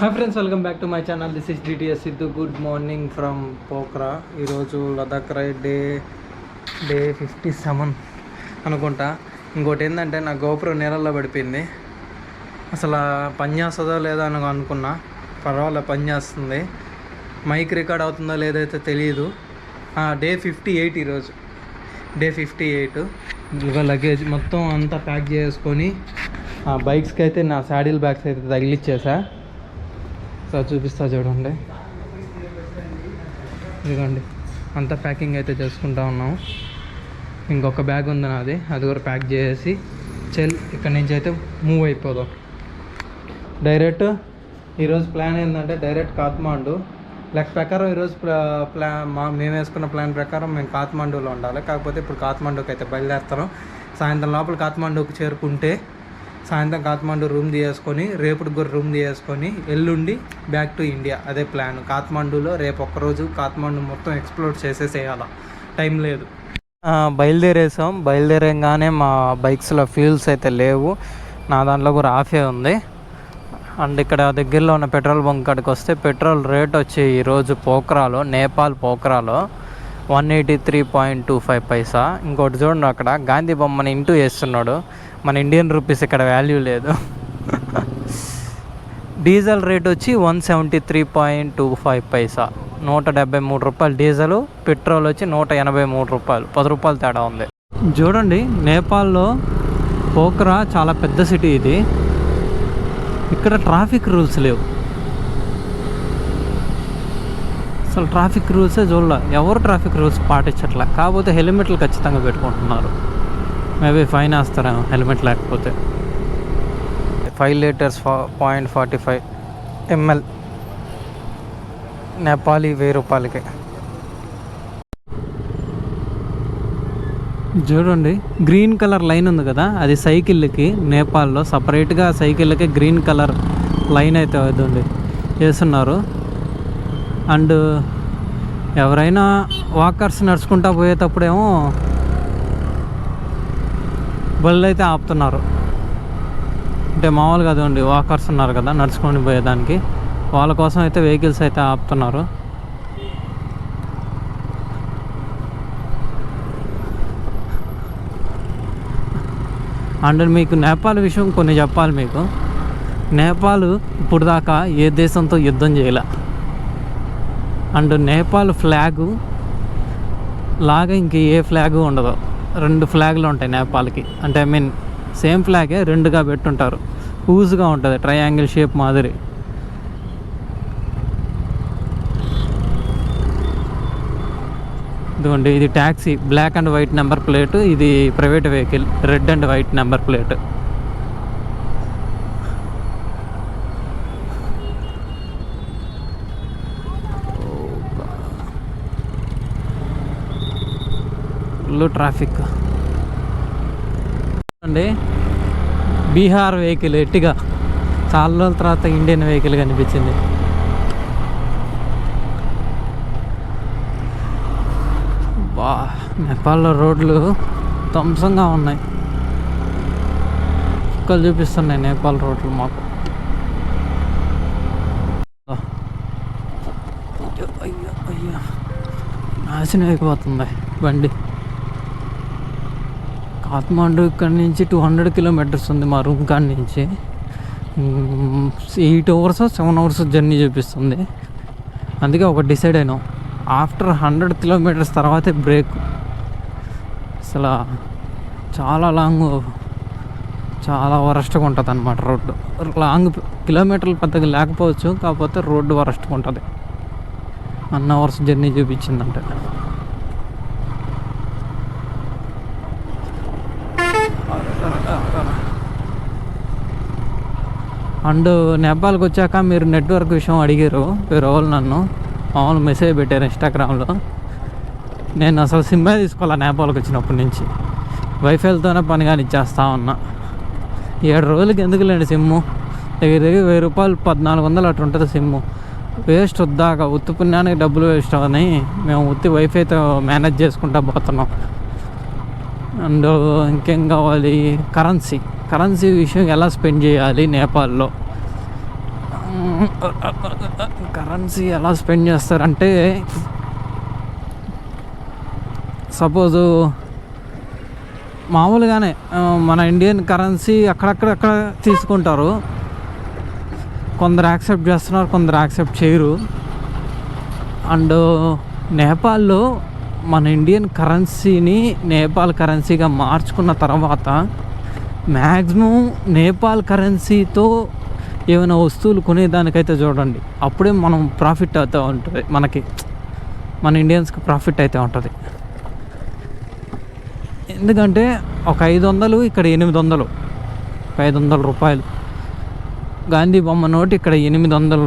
Hi friends welcome back to my channel this is DTS Siddhu good morning from Pokhara ఈరోజు Ladakh ride day day fifty seven అనుకుంటా. ఇంకోటి ఏంటంటే నా గోపురం నీళ్ళల్లో పడిపోయింది. అసలు పని చేస్తుందో లేదో అని అనుకున్నా. పర్వాలేదు పని చేస్తుంది. మైక్ రికార్డ్ అవుతుందో లేదైతే తెలియదు డే ఫిఫ్టీ ఎయిట్ ఈరోజు. డే ఫిఫ్టీ ఎయిట్ లగేజ్ మొత్తం అంతా ప్యాక్ చేసుకొని ఆ బైక్స్కి అయితే నా శాడిల్ బ్యాగ్స్ అయితే తగిలిచ్చేసా. సార్ చూపిస్తా చూడండి. ఇదిగోండి అంతా ప్యాకింగ్ అయితే చేసుకుంటా ఉన్నాం. ఇంకొక బ్యాగ్ ఉంది నాది అది కూడా ప్యాక్ చేసి చెల్ ఇక్కడ నుంచి అయితే మూవ్ అయిపోదాం. డైరెక్ట్ ఈరోజు ప్లాన్ ఏంటంటే డైరెక్ట్ కాత్మాండు. లెక్క ప్రకారం ఈరోజు ప్లా మా మేము వేసుకున్న ప్లాన్ ప్రకారం మేము కాత్మాండూలో ఉండాలి. కాకపోతే ఇప్పుడు కాత్మాండూకి అయితే బయలుదేరుతాం సాయంత్రం లోపల కాత్మాండూకి చేరుకుంటే సాయంత్రం కాత్మాండు రూమ్ తీసుకొని రేపటి కూడా రూమ్ తీసుకొని ఎల్లుండి బ్యాక్ టు ఇండియా అదే ప్లాన్ కాత్మాండులో రేపు ఒక్కరోజు కాత్మాండు మొత్తం ఎక్స్ప్లోర్ చేసేసేయాల. టైం లేదు. బయలుదేరేసాం. బయలుదేరంగానే మా బైక్స్లో ఫ్యూల్స్ అయితే లేవు. నా దాంట్లో కూడా ఆఫే ఉంది. అండ్ ఇక్కడ దగ్గరలో ఉన్న పెట్రోల్ బంక్ కాడికి వస్తే పెట్రోల్ రేట్ వచ్చి ఈరోజు పోక్రాలో Nepal పోక్రాలో one eighty three point two five paisa. ఇంకోటి చూడండి అక్కడ. గాంధీ బొమ్మని ఇంటూ వేస్తున్నాడు మన ఇండియన్ రూపీస్ ఇక్కడ వాల్యూ లేదు. డీజిల్ రేట్ వచ్చి one seventy three point two five paisa నూట డెబ్బై మూడు రూపాయలు డీజిల్ పెట్రోల్ వచ్చి నూట ఎనభై మూడు రూపాయలు. పది రూపాయలు తేడా ఉంది. చూడండి నేపాల్లో పోఖ్రా చాలా పెద్ద సిటీ ఇది. ఇక్కడ ట్రాఫిక్ రూల్స్ లేవు. అసలు ట్రాఫిక్ రూల్సే చూడలే. ఎవరు ట్రాఫిక్ రూల్స్ పాటించట్లే. కాకపోతే హెల్మెట్లు ఖచ్చితంగా పెట్టుకుంటున్నారు. మేబీ ఫైన్ వేస్తారేమో హెల్మెట్ లేకపోతే. Five litres point forty five ML. Nepali వెయ్యి రూపాయలకి. చూడండి గ్రీన్ కలర్ లైన్ ఉంది కదా అది సైకిళ్ళకి నేపాల్లో. సపరేట్గా సైకిళ్ళకి గ్రీన్ కలర్ లైన్ అయితే అవుతుంది వేస్తున్నారు అండ్ ఎవరైనా వాకర్స్ నడుచుకుంటా పోయేటప్పుడేమో బళ్ళు అయితే ఆపుతున్నారు. అంటే మామూలుగా అదండి వాకర్స్ ఉన్నారు కదా నడుచుకొని పోయేదానికి. వాళ్ళ కోసం అయితే వెహికల్స్ అయితే ఆపుతున్నారు. అండ్ మీకు నేపాల్ విషయం కొన్ని చెప్పాలి మీకు. నేపాల్ ఇప్పుడు దాకా ఏ దేశంతో యుద్ధం చేయలే. అండ్ నేపాల్ ఫ్లాగు లాగా ఇంక ఏ ఫ్లాగ్ ఉండదు. రెండు ఫ్లాగ్లు ఉంటాయి నేపాల్కి. అంటే ఐ మీన్ సేమ్ ఫ్లాగే రెండుగా పెట్టుంటారు. పూజ్గా ఉంటుంది? ట్రయాంగిల్ షేప్ మాదిరి. ఇదిగోండి ఇది taxi black and white number plate ఇది private vehicle red and white number plate full traffic. అండి బీహార్ వెహికల్ ఎట్టిగా చాలా రోజుల తర్వాత ఇండియన్ వెహికల్ కనిపించింది. బా నేపాల్లో రోడ్లు ధ్వంసంగా ఉన్నాయి. చుక్కలు చూపిస్తున్నాయి నేపాల్ రోడ్లు మాకు. అయ్యో అయ్యో. నాశనం అయిపోతుంది బండి. కాత్మాండు ఇక్కడ నుంచి టూ హండ్రెడ్ కిలోమీటర్స్ ఉంది మా రూమ్ కాడ నుంచి. Eight hours seven hours journey చూపిస్తుంది. అందుకే ఒక డిసైడ్ అయినాం. ఆఫ్టర్ హండ్రెడ్ కిలోమీటర్స్ తర్వాతే బ్రేక్. అసలు చాలా లాంగ్ చాలా వరస్ట్గా ఉంటుంది అనమాట రోడ్డు. లాంగ్ కిలోమీటర్లు పెద్దగా లేకపోవచ్చు కాకపోతే రోడ్డు వరస్ట్గా ఉంటుంది. వన్ అవర్స్ జర్నీ చూపించిందంటే. అండ్ నేపాల్కి వచ్చాక మీరు నెట్వర్క్ విషయం అడిగారు వేరే నన్ను మామూలు మెసేజ్ పెట్టారు ఇన్స్టాగ్రామ్లో. నేను అసలు సిమ్మే తీసుకోవాలి నేపాల్కి వచ్చినప్పటి నుంచి. వైఫైలతోనే పని కానీ ఇచ్చేస్తా ఉన్నా. ఏడు రోజులకి ఎందుకు లేండి సిమ్ము? దగ్గర దగ్గర వెయ్యి రూపాయలు పద్నాలుగు వందలు అటు ఉంటుంది సిమ్ము. వేస్ట్ వద్దాక ఉత్తి పుణ్యానికి డబ్బులు వేస్ట్ అని మేము ఉత్తి వైఫైతో మేనేజ్ చేసుకుంటా పోతున్నాం. అండ్ ఇంకేం కావాలి? కరెన్సీ. కరెన్సీ విషయం ఎలా స్పెండ్ చేయాలి నేపాల్లో? కరెన్సీ ఎలా స్పెండ్ చేస్తారంటే సపోజు మామూలుగానే మన ఇండియన్ కరెన్సీ అక్కడక్కడక్కడ తీసుకుంటారు. కొందరు యాక్సెప్ట్ చేస్తున్నారు కొందరు యాక్సెప్ట్ చేయరు. అండ్ నేపాల్లో మన ఇండియన్ కరెన్సీని నేపాల్ కరెన్సీగా మార్చుకున్న తర్వాత మ్యాక్సిమం నేపాల్ కరెన్సీతో ఏమైనా వస్తువులు కొనేదానికైతే చూడండి. అప్పుడే మనం ప్రాఫిట్ అవుతూ ఉంటుంది. మనకి మన ఇండియన్స్కి ప్రాఫిట్ అయితే ఉంటుంది. ఎందుకంటే ఒక ఐదు వందలు ఇక్కడ ఎనిమిది వందలు ఒక ఐదు వందల రూపాయలు. గాంధీ బొమ్మ నోటి ఇక్కడ ఎనిమిది వందల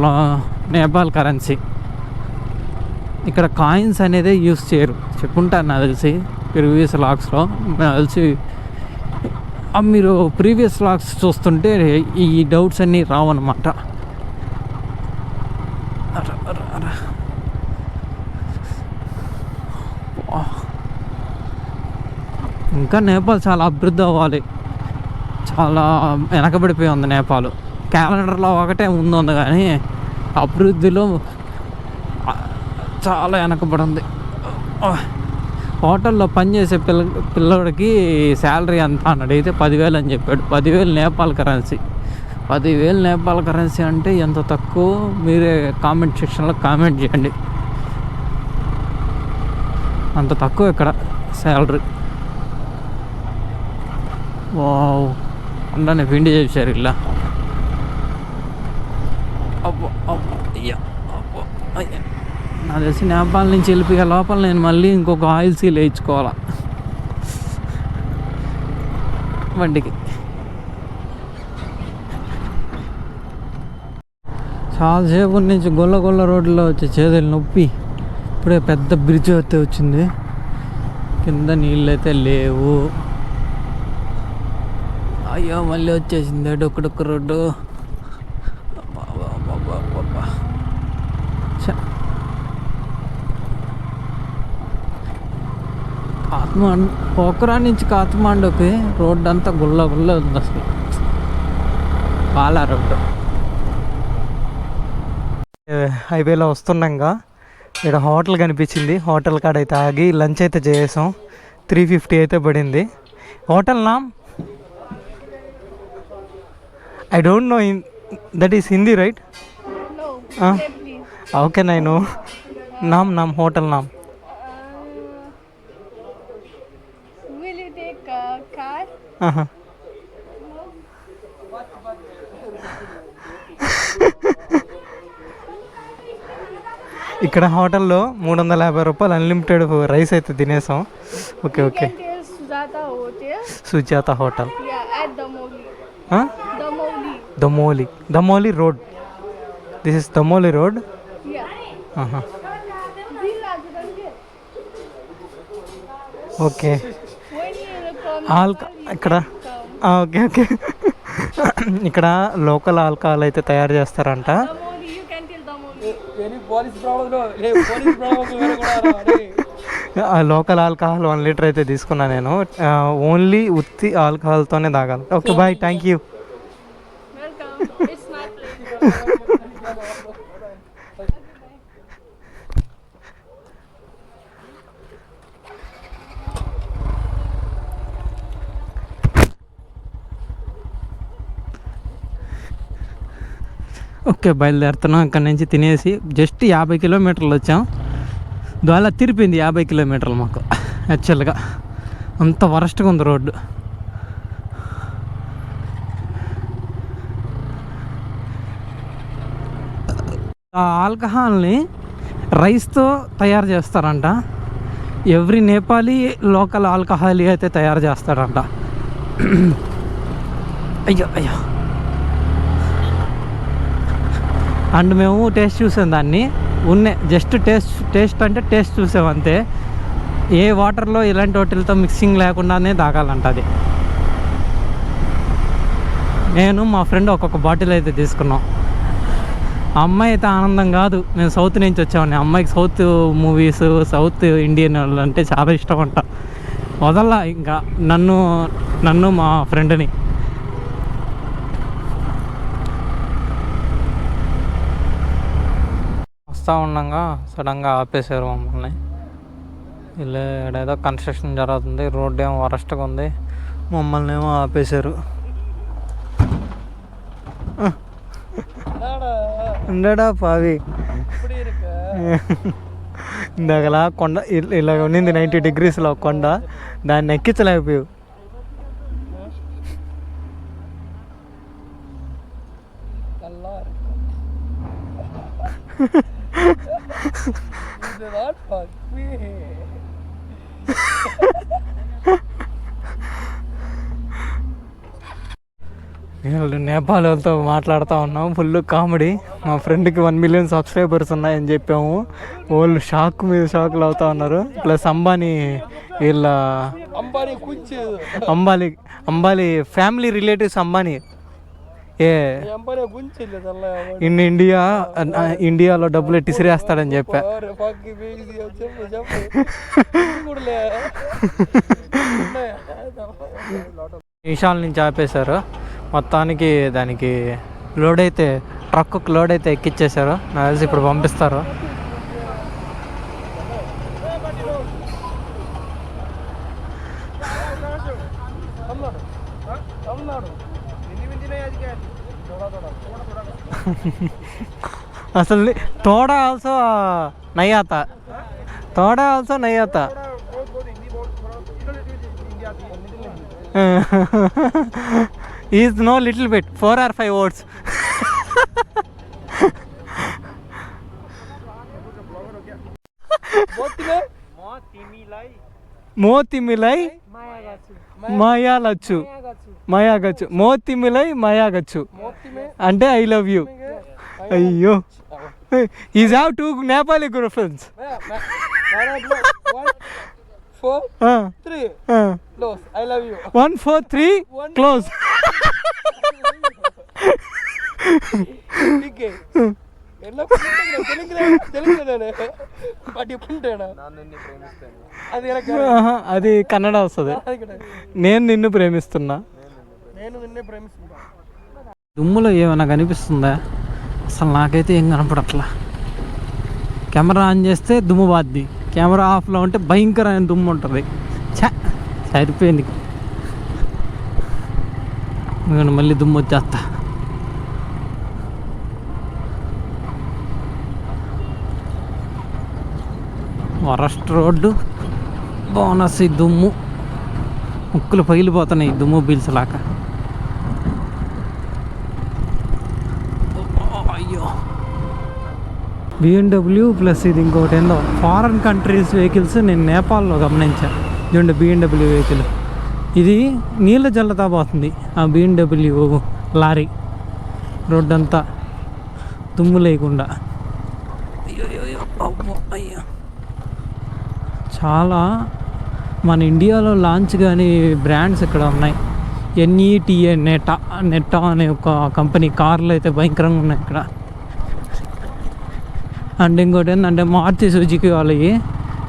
నేపాల్ కరెన్సీ. ఇక్కడ కాయిన్స్ అనేది యూస్ చేయరు. చెప్పుంటారు నాకు తెలిసి. ప్రీవియస్ లాక్స్లో. నాకు తెలిసి మీరు ప్రీవియస్ లాగ్స్ చూస్తుంటే ఈ డౌట్స్ అన్నీ రావన్నమాట. ఇంకా నేపాల్ చాలా అభివృద్ధి అవ్వాలి. చాలా వెనకబడిపోయి ఉంది నేపాల్. క్యాలెండర్లో ఒకటే ముందు ఉంది కానీ అభివృద్ధిలో చాలా వెనకబడి ఉంది. హోటల్లో పనిచేసే పిల్ల పిల్లడికి శాలరీ ఎంత అని అడిగితే పదివేలు అని చెప్పాడు. పదివేలు నేపాల్ కరెన్సీ. పదివేలు నేపాల్ కరెన్సీ అంటే ఎంత తక్కువ? మీరే కామెంట్ సెక్షన్లో కామెంట్ చేయండి. అంత తక్కువ ఇక్కడ శాలరీ. వావ్. ఉండని పిండి చేశారు ఇలా. అబ్బో అబ్బో అయ్యా అబ్బో అయ్యా. నాకు తెలిసి నేపాల్ నుంచి వెళ్ళిపోయే లోపల నేను మళ్ళీ ఇంకొక ఆయిల్ సీల్ వేయించుకోవాలా. బండికి చాలాసేపు నుంచి గొల్ల గొల్ల రోడ్లో వచ్చే చేతులు నొప్పి. ఇప్పుడే పెద్ద బ్రిడ్జ్ అయితే వచ్చింది. కింద నీళ్ళు అయితే లేవు. అయ్యో మళ్ళీ వచ్చేసింది. డొక్కడొక్క రోడ్డు అబ్బా, అబ్బా, అబ్బా, అబ్బా, అబ్బా. ఛ. కాత్మాండ్ పోఖరా నుంచి కాత్మాండుకి రోడ్డు అంతా గుల్ల గుల్ల ఉంది అసలు. పాలా రోడ్డు హైవేలో వస్తుండగా ఇక్కడ హోటల్ కనిపించింది. హోటల్ కాడ అయితే ఆగి లంచ్ అయితే చేసాం త్రీ ఫిఫ్టీ అయితే పడింది. Hotel NAM? I don't know in that is Hindi right? No, Ah. say please. How can I know నామ్ నామ్ హోటల్ నామ్. ఇక్కడ హోటల్లో మూడు వందల యాభై రూపాయలు అన్లిమిటెడ్ రైస్ అయితే తినేసాం. Okay okay. Sujata hotel Damauli Damauli road this is Damauli road okay ఆల్క ఇక్కడ? Okay okay. ఇక్కడ లోకల్ ఆల్కహాల్ అయితే తయారు చేస్తారంట. లోకల్ ఆల్కహాల్ వన్ లీటర్ అయితే తీసుకున్నా నేను. ఓన్లీ ఉత్తి ఆల్కహాల్తోనే తాగాలి. Okay bye thank you okay బయలుదేరుతున్నాం. ఇక్కడ నుంచి తినేసి జస్ట్ యాభై కిలోమీటర్లు వచ్చాం. ద్వారా తిరిపింది యాభై కిలోమీటర్లు మాకు యాక్చువల్గా అంత వరస్ట్గా ఉంది రోడ్డు. ఆ ఆల్కహాల్ని రైస్తో తయారు చేస్తారంట. ఎవ్రీ నేపాలీ లోకల్ ఆల్కహాల్ అయితే తయారు చేస్తాడంట. అయ్యో అయ్యో. అండ్ మేము టేస్ట్ చూసాం దాన్ని. ఉన్నే జస్ట్ టేస్ట్ టేస్ట్ అంటే టేస్ట్ చూసాం అంతే. ఏ వాటర్లో ఇలాంటి వాటిలతో మిక్సింగ్ లేకుండానే తాగాలంట అది. నేను మా ఫ్రెండ్ ఒక్కొక్క బాటిల్ అయితే తీసుకున్నాం. అమ్మాయి అయితే ఆనందం కాదు. మేము సౌత్ నుంచి వచ్చామని. అమ్మాయికి సౌత్ మూవీస్ సౌత్ ఇండియన్ వాళ్ళు అంటే చాలా ఇష్టం అంట. వదల్లా ఇంకా. నన్ను నన్ను మా ఫ్రెండ్ని. వస్తూ ఉండగా సడన్గా ఆపేశారు మమ్మల్ని. వీళ్ళు ఏదో కన్స్ట్రక్షన్ జరుగుతుంది రోడ్ ఏమో వరస్ట్గా ఉంది మమ్మల్ని ఏమో ఆపేశారు. ఉండడా పావి? ఇందాకలా కొండ ఇలా ఉన్నింది నైంటీ డిగ్రీస్లో కొండ దాన్ని ఎక్కించలేకపోయావు వీళ్ళు నేపాల్ వాళ్ళతో మాట్లాడుతూ ఉన్నాం. ఫుల్ కామెడీ మా ఫ్రెండ్కి వన్ మిలియన్ సబ్స్క్రైబర్స్ ఉన్నాయని చెప్పాము. వాళ్ళు షాక్ మీద షాక్లు అవుతా ఉన్నారు. ప్లస్ అంబానీ వీళ్ళ అంబానీ అంబాలి అంబాలి ఫ్యామిలీ రిలేటివ్స్ అంబానీ. ఏ ఇన్ ఇండియా ఇండియాలో డబ్బులు ఎట్టి సిరేస్తాడని చెప్పా. పక్కి వేసి చెప్పు చెప్పు. కూడా లే. నిమిషాల నుంచి ఆపేశారు. మొత్తానికి దానికి లోడ్ అయితే ట్రక్కు లోడ్ అయితే ఎక్కిచ్చేశారు నాకు తెలిసి ఇప్పుడు పంపిస్తారు అసలు తోడ ఆల్సో నయ్యాత తోడ also నయ్యాత is no little bit. Four or five words మోతిమిలై మాయాలచ్చు. మాయాగచ్చు. మోతిమిలై మాయాగచ్చు. అంటే ఐ లవ్ యూ అయ్యో. Is have two Nepali Guru friends four three close I love you one four three close అది కన్నడ వస్తుంది. నేను నిన్ను ప్రేమిస్తున్నా. నేను నిన్నే ప్రేమిస్తున్నా. దుమ్ములో ఏమైనా కనిపిస్తుందా? అసలు నాకైతే ఏం కనపడట్లా. కెమెరా ఆన్ చేస్తే దుమ్ము బాద్ది. కెమెరా ఆఫ్లో ఉంటే భయంకరమైన దుమ్ము ఉంటుంది. ఛా! సరిపోయింది. నేను మళ్ళీ దుమ్ము వచ్చేస్తా. వరస్ట్ రోడ్డు బోనస్ ఈ దుమ్ము. ముక్కులు పగిలిపోతున్నాయి దుమ్ము బీల్స్ లాగా. బిఎండబ్ల్యూ ప్లస్ ఇది ఇంకోటి ఏందో ఫారెన్ కంట్రీస్ వెహికల్స్ నేను నేపాల్లో గమనించాను ఇదండి బిఎండబ్ల్యూ వెహికల్ ఇది నీళ్ళ జల్లతా పోతుంది ఆ బిఎండబ్ల్యూ లారీ. రోడ్డు అంతా దుమ్ము లేకుండా. అయ్యో అయ్యో, చాలా మన ఇండియాలో లాంచ్ కానీ బ్రాండ్స్ ఇక్కడ ఉన్నాయి. ఎన్ఈటిఏ నెటా నెటా అనే ఒక కంపెనీ కార్లు అయితే భయంకరంగా ఉన్నాయి ఇక్కడ. అండ్ ఇంకోటి ఏంటంటే మారుతి సుజుకి వాళ్ళవి.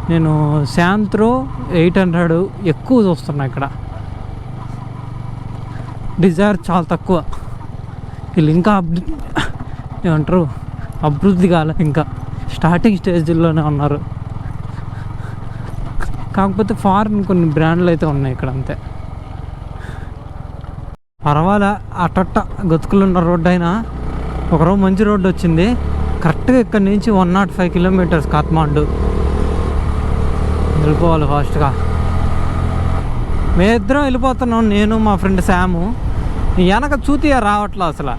నేను శాంత్రో ఎయిట్ హండ్రెడ్ ఎక్కువ చూస్తున్నా ఇక్కడ. డిజైర్ చాలా తక్కువ. వీళ్ళు ఇంకా అభివృద్ధి ఏమంటారు? అభివృద్ధి కాలే ఇంకా. స్టార్టింగ్ స్టేజ్లోనే ఉన్నారు. కాకపోతే ఫారిన్ కొన్ని బ్రాండ్లు అయితే ఉన్నాయి ఇక్కడ అంతే. పర్వాలే అట్టట్ట గతుకులున్న రోడ్డు అయినా. ఒకరోజు మంచి రోడ్డు వచ్చింది. కరెక్ట్గా ఇక్కడ నుంచి one not five kilometres Kathmandu. వెళ్ళిపోవాలి ఫాస్ట్గా. మేమిద్దరం వెళ్ళిపోతున్నాం నేను మా ఫ్రెండ్ శాము. వెనక చూతియా రావట్లా అసలు.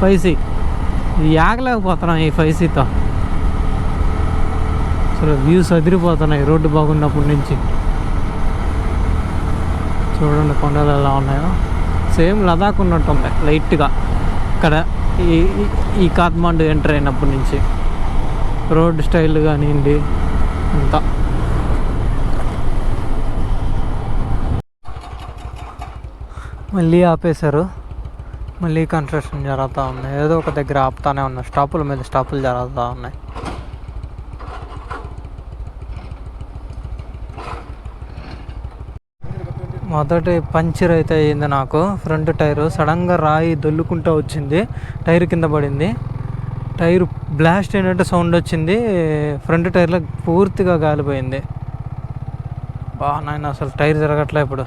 ఫైసీ. ఆగలేకపోతున్నాం ఈ ఫైసీతో. అసలు వ్యూస్ అదిరిపోతున్నాయి రోడ్డు బాగున్నప్పటి నుంచి. చూడండి కొండలు ఎలా ఉన్నాయో. సేమ్ లదాఖ్ ఉన్నట్టుంది లైట్గా. ఇక్కడ ఈ ఈ- ఈ కాత్మాండు ఎంటర్ అయినప్పటి నుంచి రోడ్ స్టైల్ కానివ్వండి అంతా. మళ్ళీ ఆపేశారు. మళ్ళీ కన్స్ట్రక్షన్ జరుగుతూ ఉంది. ఏదో ఒక దగ్గర ఆపుతానే ఉన్నాయి స్టాపుల మీద స్టాపులు జరుగుతూ ఉన్నాయి. మొదటి పంచర్ అయితే అయ్యింది నాకు. Front tyre. సడన్గా రాయి దొల్లుకుంటూ వచ్చింది. టైర్ కింద పడింది. టైర్ బ్లాస్ట్ అయినట్టు సౌండ్ వచ్చింది. ఫ్రంట్ టైర్లో పూర్తిగా గాలిపోయింది. బా నాయన అసలు టైర్ తిరగట్లే ఇప్పుడు.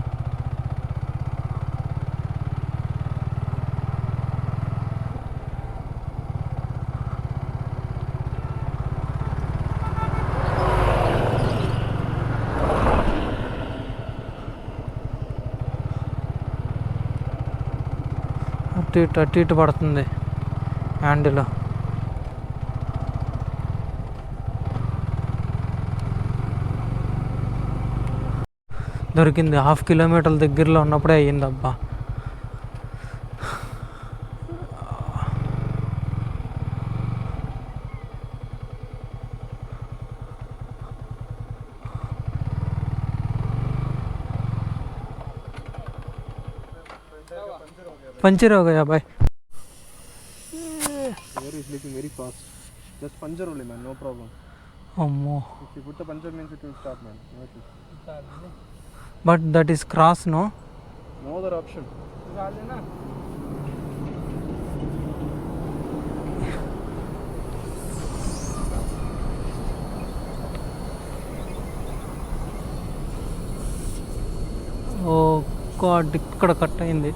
అటు ఇటు అటు ఇటు పడుతుంది హ్యాండిల్. దొరికింది హాఫ్ కిలోమీటర్ల దగ్గరలో ఉన్నప్పుడే అయ్యింది అబ్బా पंचर हो गया भाई Air is leaking very fast. Just puncture only, man. No problem. అమ్మో If you put the puncture means it will start, man. No issues. But that is cross no No other option. Oh God ఇక్కడ cut అయింది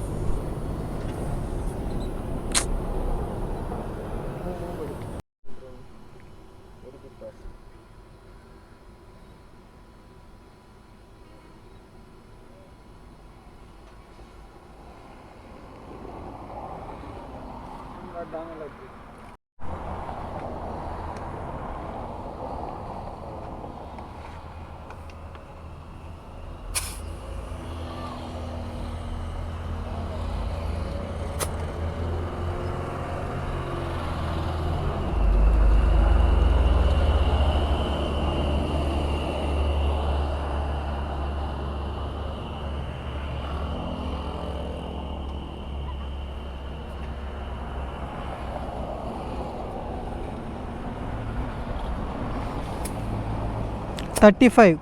thirty five.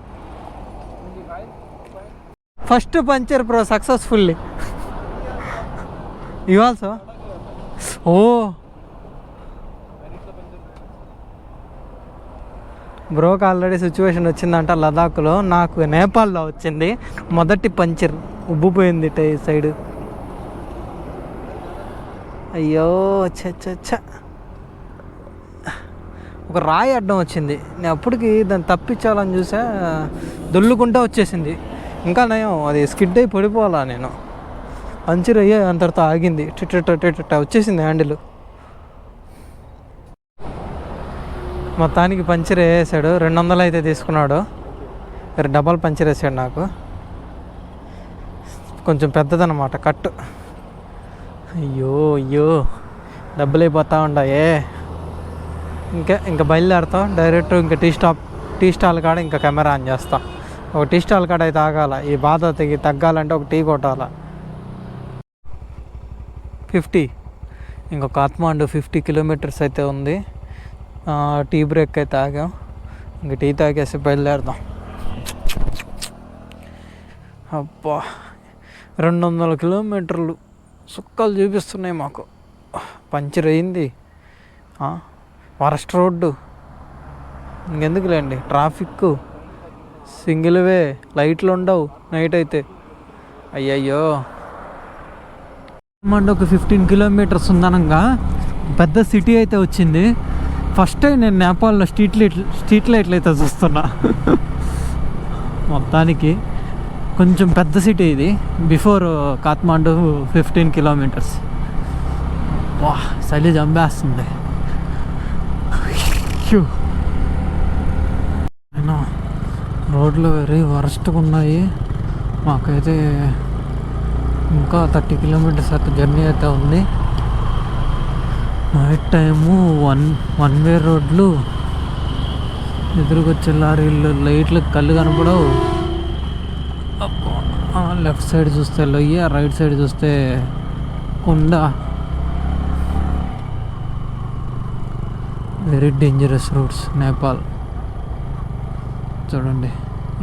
First puncture pro successfully. You also oh. బ్రోకి already situation వచ్చిందంట లదాఖ్లో. నాకు నేపాల్లో వచ్చింది. మొదటి puncture ఉబ్బిపోయింది ఈ side. అయ్యో చ ఒక రాయి అడ్డం వచ్చింది. నేను అప్పటికి దాన్ని తప్పించాలని చూసా దొల్లుకుంటా వచ్చేసింది. ఇంకా నయం అది స్కిడ్ అయి పడిపోవాలా నేను. పంచర్ అయ్యే అంతటితో ఆగింది. టిట్ట వచ్చేసింది హ్యాండిల్. మొత్తానికి పంచర్ వేసాడు. రెండు వందలు అయితే తీసుకున్నాడు. డబల్ పంచర్ వేసాడు నాకు. కొంచెం పెద్దదన్నమాట కట్ అయ్యో అయ్యో. డబ్బులు అయిపోతా ఉండాయే. ఇంకా ఇంకా బయలుదేరుతాం. డైరెక్ట్ ఇంకా టీ స్టాప్ టీ స్టాల్ కాడ ఇంకా కెమెరా ఆన్ చేస్తా. ఒక టీ స్టాల్ కాడ అయితే ఆగాల. ఈ బాధ తగ్గి తగ్గాలంటే ఒక టీ కొట్టాల. ఫిఫ్టీ. ఇంకొక కాత్మాండు ఫిఫ్టీ కిలోమీటర్స్ అయితే ఉంది. టీ బ్రేక్ అయితే ఆగాం. ఇంక టీ తాగేసి బయలుదేరుదాం. అబ్బా. రెండు వందల కిలోమీటర్లు సుక్కలు చూపిస్తున్నాయి మాకు. పంచర్ అయింది. Worst road. ఇంకెందుకులేండి? Traffic single way. లైట్లు ఉండవు. నైట్ అయితే. అయ్యయ్యో. మండి ఒక ఫిఫ్టీన్ కిలోమీటర్స్ ఉందనంగా. పెద్ద సిటీ అయితే వచ్చింది. ఫస్ట్ టైం నేను నేపాల్లో స్ట్రీట్ లైట్ స్ట్రీట్ లైట్లు అయితే చూస్తున్నా. మొత్తానికి కొంచెం పెద్ద సిటీ ఇది. Before Kathmandu fifteen kilometres. వా చలి చంపేస్తుంది అయ్యో అయినా రోడ్లు వెరీ వరస్ట్గా ఉన్నాయి. మాకైతే ఇంకా థర్టీ కిలోమీటర్స్ అయితే జర్నీ అయితే ఉంది. Night time one one way రోడ్లు. ఎదురుకొచ్చే లారీలు లైట్లు కళ్ళు కనపడవు. లెఫ్ట్ సైడ్ చూస్తే లొయ్య రైట్ సైడ్ చూస్తే కొండ. Very dangerous routes Nepal. చూడండి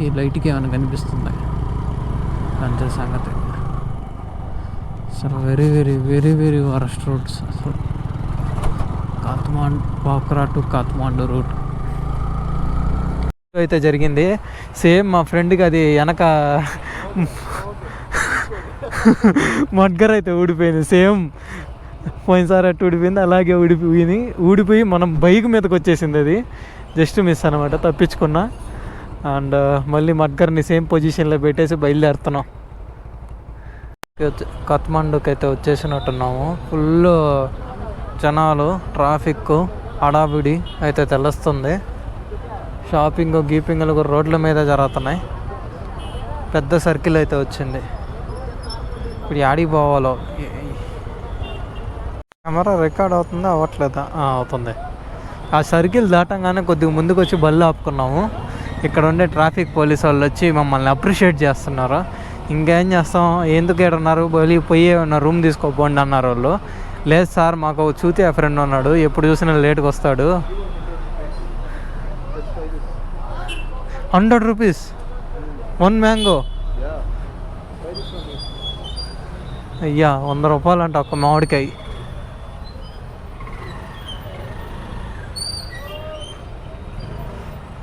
ఈ లైట్కి ఏమైనా కనిపిస్తుంది? అంతే సంగతి. అసలు very very very very worst roads అసలు. Kathmandu Pokhara to Kathmandu route. అయితే జరిగింది. సేమ్ మా ఫ్రెండ్కి అది వెనక మడ్గర్ అయితే ఊడిపోయింది. సేమ్ పోయినసారి అట్టు ఊడిపోయింది అలాగే ఊడిపోయింది. ఊడిపోయి మనం బైక్ మీదకి వచ్చేసింది అది. జస్ట్ మిస్ అనమాట తప్పించుకున్నా. అండ్ మళ్ళీ మడ్గర్ని సేమ్ పొజిషన్లో పెట్టేసి బయలుదేరుతున్నాం. కత్మండుకి అయితే వచ్చేసినట్టున్నాము. ఫుల్ జనాలు ట్రాఫిక్ హడావిడి అయితే తెలుస్తుంది. షాపింగ్ గీపింగ్లు కూడా రోడ్ల మీద జరుగుతున్నాయి. పెద్ద సర్కిల్ అయితే వచ్చింది. ఇప్పుడు యాడికి పోవాలో? కెమెరా రికార్డ్ అవుతుందా అవ్వట్లేదా? ఆ, అవుతుంది. ఆ సర్కిల్ దాటంగానే కొద్దిగా ముందుకు వచ్చి బళ్ళు ఆపుకున్నాము. ఇక్కడ ఉండే ట్రాఫిక్ పోలీస్ వాళ్ళు వచ్చి మమ్మల్ని అప్రిషియేట్ చేస్తున్నారు. ఇంకేం చేస్తాం? ఎందుకు ఏడున్నారు? బలి పోయి ఉన్న రూమ్ తీసుకోపోండి అన్నారు వాళ్ళు. లేదు సార్ మాకు చూతే ఆ ఫ్రెండ్ ఉన్నాడు. ఎప్పుడు చూసినా లేట్గా వస్తాడు. Hundred rupees. One mango. అయ్యా వంద రూపాయలు అంట ఒక మామిడికాయ.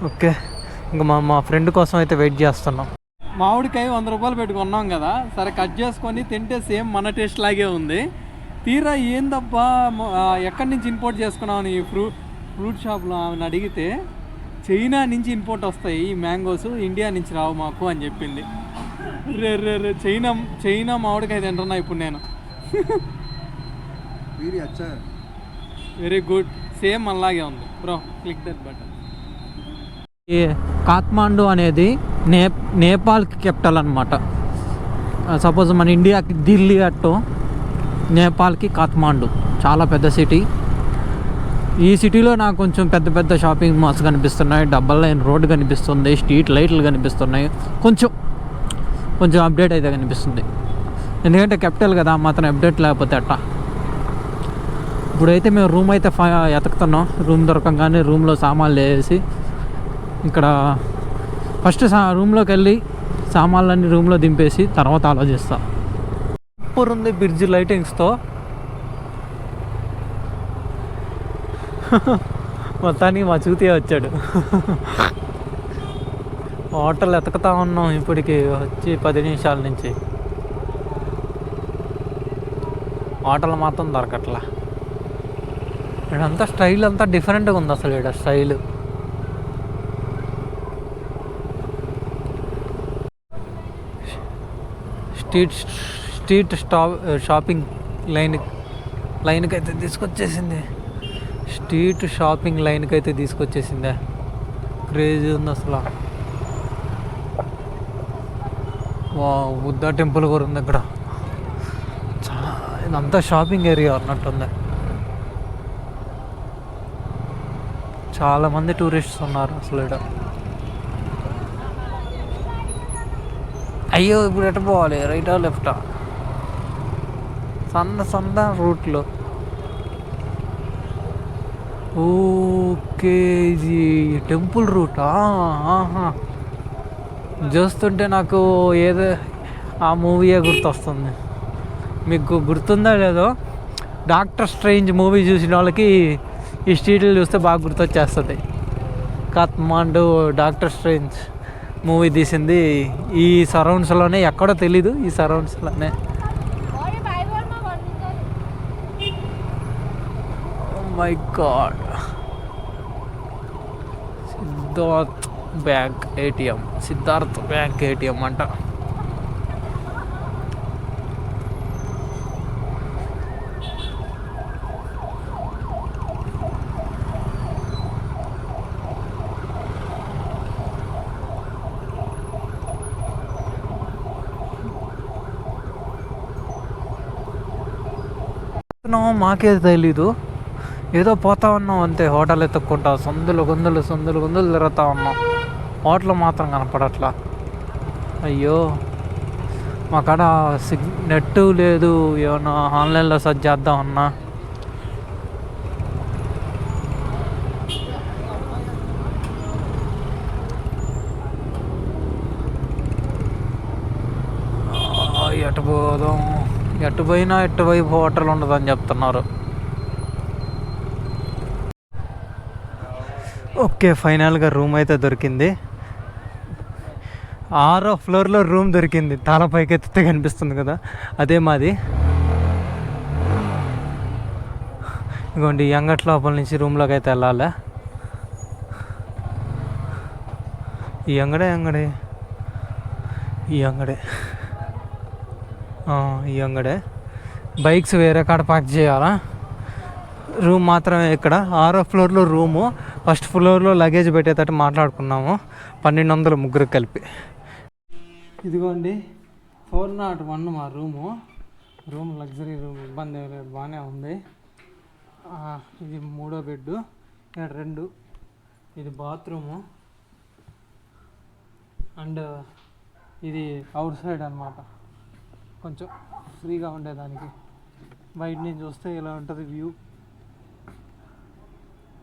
ఓకే. ఇంకా మా మా ఫ్రెండ్ కోసం అయితే వెయిట్ చేస్తున్నాం. మామిడికాయ వంద రూపాయలు పెట్టుకున్నాం కదా సరే కట్ చేసుకొని తింటే సేమ్ మన టేస్ట్ లాగే ఉంది. తీరా ఏందబ్బా ఎక్కడి నుంచి ఇంపోర్ట్ చేసుకున్నామని ఈ ఫ్రూ ఫ్రూట్ షాప్లో ఆమెను అడిగితే చైనా నుంచి ఇంపోర్ట్ వస్తాయి ఈ మ్యాంగోస్ ఇండియా నుంచి రావు మాకు అని చెప్పింది. రే రే రే చైనా చైనా మామిడికాయ తింటున్నా ఇప్పుడు నేను. వెరీ గుడ్ సేమ్ అలాగే ఉంది. Bro click that button Kathmandu అనేది నే నేపాల్కి క్యాపిటల్ అనమాట సపోజ్ మన ఇండియాకి ఢిల్లీ అట్టు నేపాల్కి కాత్మాండు చాలా పెద్ద సిటీ ఈ సిటీలో నాకు కొంచెం పెద్ద పెద్ద షాపింగ్ మాల్స్ కనిపిస్తున్నాయి డబల్ లైన్ రోడ్ కనిపిస్తుంది స్ట్రీట్ లైట్లు కనిపిస్తున్నాయి కొంచెం కొంచెం అప్డేట్ అయితే కనిపిస్తుంది ఎందుకంటే క్యాపిటల్ కదా మాత్రం అప్డేట్ లేకపోతే అట్టా ఇప్పుడైతే మేము రూమ్ అయితే ఫై ఎతుకుతున్నాం రూమ్ దొరకంగానే రూమ్లో సామాన్లు వేసి ఇక్కడ ఫస్ట్ సా రూమ్లోకి వెళ్ళి సామాన్లన్నీ రూమ్లో దింపేసి తర్వాత ఆలోచిస్తా. సూపర్ ఉంది బ్రిడ్జ్ లైటింగ్స్తో. మొత్తానికి మా చూతే వచ్చాడు. హోటల్ ఎతకతా ఉన్నాం ఇప్పటికి వచ్చి పది నిమిషాల నుంచి. హోటల్ మాత్రం దొరకట్లా. ఇడంతా స్టైల్ అంతా డిఫరెంట్గా ఉంది అసలు ఇక్కడ స్టైల్. స్ట్రీట్ స్ట్రీట్ స్టా షాపింగ్ లైన్ లైన్కి అయితే తీసుకొచ్చేసింది. స్ట్రీట్ షాపింగ్ లైన్కి అయితే తీసుకొచ్చేసిందే. క్రేజీ ఉంది అసలు. వా బుద్ధ టెంపుల్ కూడా ఉంది ఇక్కడ. చాలా ఇదంతా షాపింగ్ ఏరియా అన్నట్టుంది చాలామంది టూరిస్ట్స్ ఉన్నారు అసలు ఇక్కడ. అయ్యో ఇప్పుడు ఎటు పోవాలి? రైటా లెఫ్టా? సన్న సన్న రూట్లో. ఓకే ఇది టెంపుల్ రూటా? ఆహా. చూస్తుంటే నాకు ఏదో ఆ మూవీయే గుర్తొస్తుంది. మీకు గుర్తుందా లేదో? డాక్టర్ స్ట్రేంజ్ మూవీ చూసిన వాళ్ళకి ఈ స్ట్రీట్లు చూస్తే బాగా గుర్తొచ్చేస్తుంది. Kathmandu doctor strange. మూవీ తీసింది. ఈ సరౌండ్స్లోనే ఎక్కడో తెలీదు ఈ సరౌండ్స్లోనే my god Siddharth bank ATM Siddharth bank ATM అంట. పోతున్నామో మాకే తెలీదు. ఏదో పోతా ఉన్నాం అంతే హోటల్ ఎత్తుక్కుంటా సందులు గుందులు సందులు గుందులు తిరుగుతా ఉన్నాం హోటల్ మాత్రం కనపడట్లా. అయ్యో మా కాడ సిగ్ నెట్ లేదు ఏమన్నా ఆన్లైన్లో సెర్చ్ చేద్దాం అన్నా ఆ, ఎటు పోదాం ఎటు పోయినా హోటల్ ఉండదని చెప్తున్నారు. ఓకే ఫైనల్గా రూమ్ అయితే దొరికింది. ఆరో ఫ్లోర్లో రూమ్ దొరికింది. తల పైకెత్తితే కనిపిస్తుంది కదా. అదే మాది. ఇగోండి ఈ అంగట్ లోపల నుంచి రూమ్లోకి అయితే వెళ్ళాలి. ఈ అంగడే అంగడే. ఈ అంగడే. ఈ అంగడే. బైక్స్ వేరే కాడ పార్క్ చేయాలా? రూమ్ మాత్రమే ఇక్కడ. ఆరో ఫ్లోర్లో రూము. ఫస్ట్ ఫ్లోర్లో లగేజ్ పెట్టేటట్టు మాట్లాడుకున్నాము. పన్నెండు వందలు ముగ్గురు కలిపి. ఇదిగోండి. ఫోర్ నాట్ వన్ మా రూము. Room luxury room. ఇబ్బంది ఏం లేదు. బాగానే ఉంది. ఇది మూడో బెడ్ ఇక్కడ రెండు. ఇది బాత్రూము. అండ్ ఇది అవుట్ సైడ్ అనమాట కొంచెం ఫ్రీగా ఉండేదానికి. బయట నుంచి చూస్తే ఇలా ఉంటుంది వ్యూ.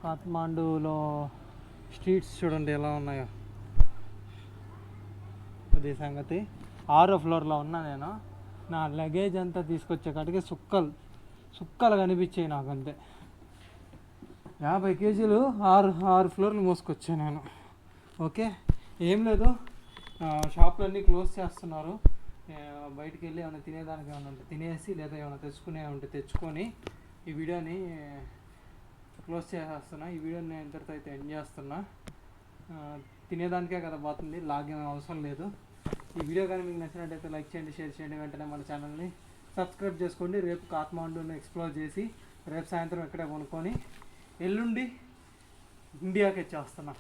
కాత్మాండులో స్ట్రీట్స్ చూడండి ఎలా ఉన్నాయో. అది సంగతి. ఆరో ఫ్లోర్లో ఉన్నా నేను. నా లగేజ్ అంతా తీసుకొచ్చే కాడికి సుక్కలు సుక్కలు కనిపించాయి నాకు అంతే యాభై కేజీలు ఆరు ఆరు ఫ్లోర్లు మోసుకొచ్చాను నేను. ఓకే? ఏం లేదు. షాపులన్నీ క్లోజ్ చేస్తున్నారు. బయటికి వెళ్ళి ఏమైనా తినేదానికి ఏమైనా ఉంటే తినేసి లేదా ఏమైనా తెచ్చుకునే ఉంటే తెచ్చుకొని ఈ వీడియోని క్లోజ్ చేసేస్తున్నా. ఈ వీడియోని నేను ఇంతటితో అయితే ఎండ్ చేస్తున్నా. తినేదానికే కదా పోతుంది. లాగ్ అవసరం లేదు. ఈ వీడియో కానీ మీకు నచ్చినట్టయితే లైక్ చేయండి షేర్ చేయండి. వెంటనే మన ఛానల్ని సబ్స్క్రైబ్ చేసుకోండి. రేపు కాత్మాండూని ఎక్స్ప్లోర్ చేసి రేపు సాయంత్రం ఇక్కడే కొనుక్కొని ఎల్లుండి ఇండియాకి వచ్చేస్తున్నా.